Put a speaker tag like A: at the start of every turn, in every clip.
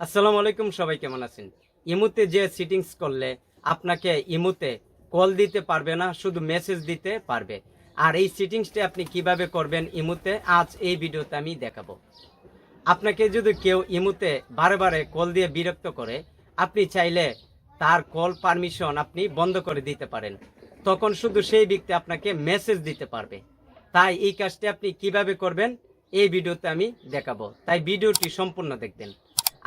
A: আসসালামু আলাইকুম, সবাই কেমন আছেন? ইমুতে যে সিটিংস করলে আপনাকে ইমুতে কল দিতে পারবে না, শুধু মেসেজ দিতে পারবে। আর এই সিটিংসটি আপনি কীভাবে করবেন ইমুতে, আজ এই ভিডিওতে আমি দেখাবো। আপনাকে যদি কেউ ইমুতে বারে বারে কল দিয়ে বিরক্ত করে, আপনি চাইলে তার কল পারমিশন আপনি বন্ধ করে দিতে পারেন। তখন শুধু সেই ব্যক্তি আপনাকে মেসেজ দিতে পারবে। তাই এই কাজটি আপনি কীভাবে করবেন, এই ভিডিওতে আমি দেখাবো। তাই ভিডিওটি সম্পূর্ণ দেখবেন।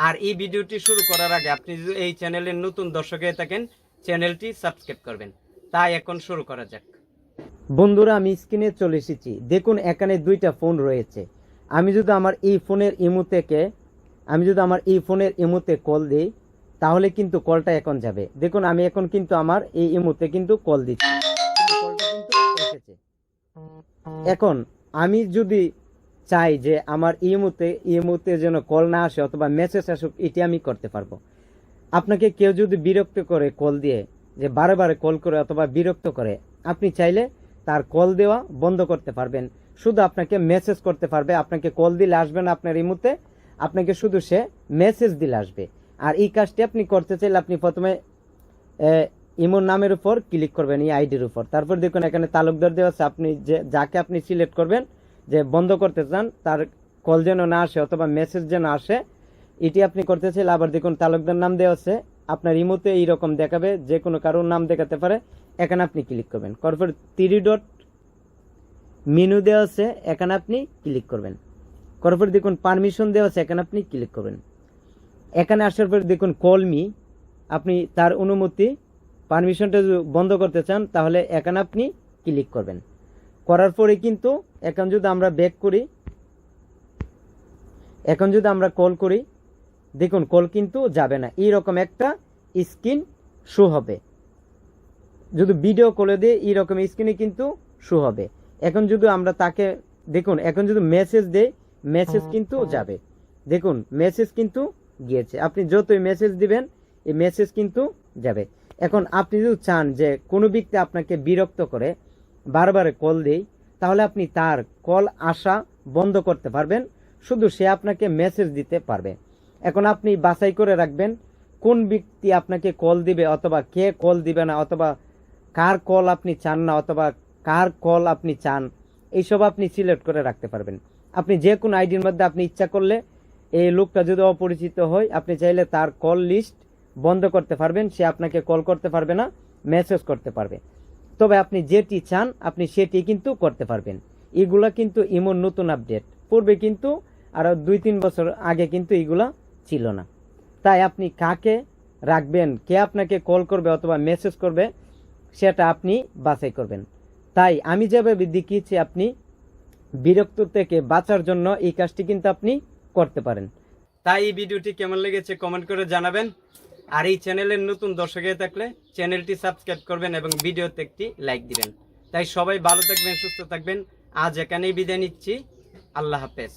A: আর এই ভিডিওটি শুরু করার আগে আপনি যদি এই চ্যানেলের নতুন দর্শক হয়ে থাকেন, চ্যানেলটি সাবস্ক্রাইব করবেন। তাই এখন শুরু করা যাক। বন্ধুরা, আমি স্ক্রিনে চলে এসেছি। দেখুন, এখানে দুইটা ফোন রয়েছে। আমি যদি আমার এই ফোনের ইমু থেকে, আমি যদি আমার এই ফোনের ইমুতে কল দিই, তাহলে কিন্তু কলটা এখন যাবে। দেখুন, আমি এখন কিন্তু আমার এই ইমুতে কিন্তু কল দিচ্ছি। এখন, আমি যদি চাই যে আমার ইমুতে ইমুতে যেন কল না আসে অথবা মেসেজ আসুক, এটি আমি করতে পারব। আপনাকে কেউ যদি বিরক্ত করে কল দিয়ে, যে বারে বারে কল করে অথবা বিরক্ত করে, আপনি চাইলে তার কল দেওয়া বন্ধ করতে পারবেন। শুধু আপনাকে মেসেজ করতে পারবে, আপনাকে কল দিলে আসবে না আপনার ইমুতে আপনাকে শুধু সে মেসেজ দিলে আসবে। আর এই কাজটি আপনি করতে চাইলে আপনি প্রথমে ইমোর নামের উপর ক্লিক করবেন, এই আইডির উপর। তারপর দেখুন এখানে তালুকদার দেওয়া আছে, আপনি যে, যাকে আপনি সিলেক্ট করবেন যে বন্ধ করতে চান, তার কল যেন না আসে অথবা মেসেজ যেন আসে, এটি আপনি করতে চাইলে আবার দেখুন তালুকদার নাম দেওয়া আছে, আপনার ইমোতে এইরকম দেখাবে, যে কোনো কারোর নাম দেখাতে পারে, এখানে আপনি ক্লিক করবেন। তারপর থ্রি ডট মেনু দেওয়া আছে, এখানে আপনি ক্লিক করবেন। তারপর দেখুন পারমিশন দেওয়া আছে, এখানে আপনি ক্লিক করবেন। এখানে আসার পর দেখুন কলমি আপনি তার অনুমতি পারমিশনটা বন্ধ করতে চান, তাহলে এখানে আপনি ক্লিক করবেন। করার পরে কিন্তু এখন যদি আমরা ব্যাক করি এখন যদি আমরা কল করি দেখুন কল কিন্তু যাবে না। এইরকম একটা স্ক্রিন শো হবে। যদি ভিডিও কলে দিয়ে এইরকম স্ক্রিনে কিন্তু শো হবে। এখন যদি আমরা তাকে দেখুন এখন যদি মেসেজ দেই মেসেজ কিন্তু যাবে। দেখুন মেসেজ কিন্তু গিয়েছে। আপনি যতই মেসেজ দিবেন এই মেসেজ কিন্তু যাবে। এখন আপনি যদি চান যে কোনো ব্যক্তি আপনাকে বিরক্ত করে বারবার কল দেই তাহলে আপনি তার কল আসা বন্ধ করতে পারবেন। শুধু সে আপনাকে মেসেজ দিতে পারবে। এখন আপনি বাছাই করে রাখবেন কোন ব্যক্তি আপনাকে কল দিবে অথবা কে কল দিবে না অথবা কার কল আপনি চান না অথবা কার কল আপনি চান, এইসব আপনি সিলেক্ট করে রাখতে পারবেন। আপনি যে কোনো আইডির মধ্যে আপনি ইচ্ছা করলে এই লোকটা যদি অপরিচিত হয়, আপনি চাইলে তার কল লিস্ট বন্ধ করতে পারবেন। সে আপনাকে কল করতে পারবে না মেসেজ করতে পারবে। তবে আপনি যেটি চান, আপনি সেটি কিন্তু করতে পারবেন। এগুলা কিন্তু ইমোর নতুন আপডেট। পূর্বে কিন্তু আরও দুই তিন বছর আগে কিন্তু এগুলা ছিল না। তাই আপনি কাকে রাখবেন, কে আপনাকে কল করবে অথবা মেসেজ করবে, সেটা আপনি বাছাই করবেন। তাই আমি যেভাবে দেখিয়েছি, আপনি বিরক্ত থেকে বাঁচার জন্য এই কাজটি কিন্তু আপনি করতে পারেন। তাই এই ভিডিওটি কেমন লেগেছে কমেন্ট করে জানাবেন। আর এই চ্যানেলের নতুন দর্শক হয়ে থাকলে চ্যানেলটি সাবস্ক্রাইব করবেন এবং ভিডিওতে একটি লাইক দিবেন। তাই সবাই ভালো থাকবেন, সুস্থ থাকবেন। আজ এখানেই বিদায় নিচ্ছি। আল্লাহ হাফেজ।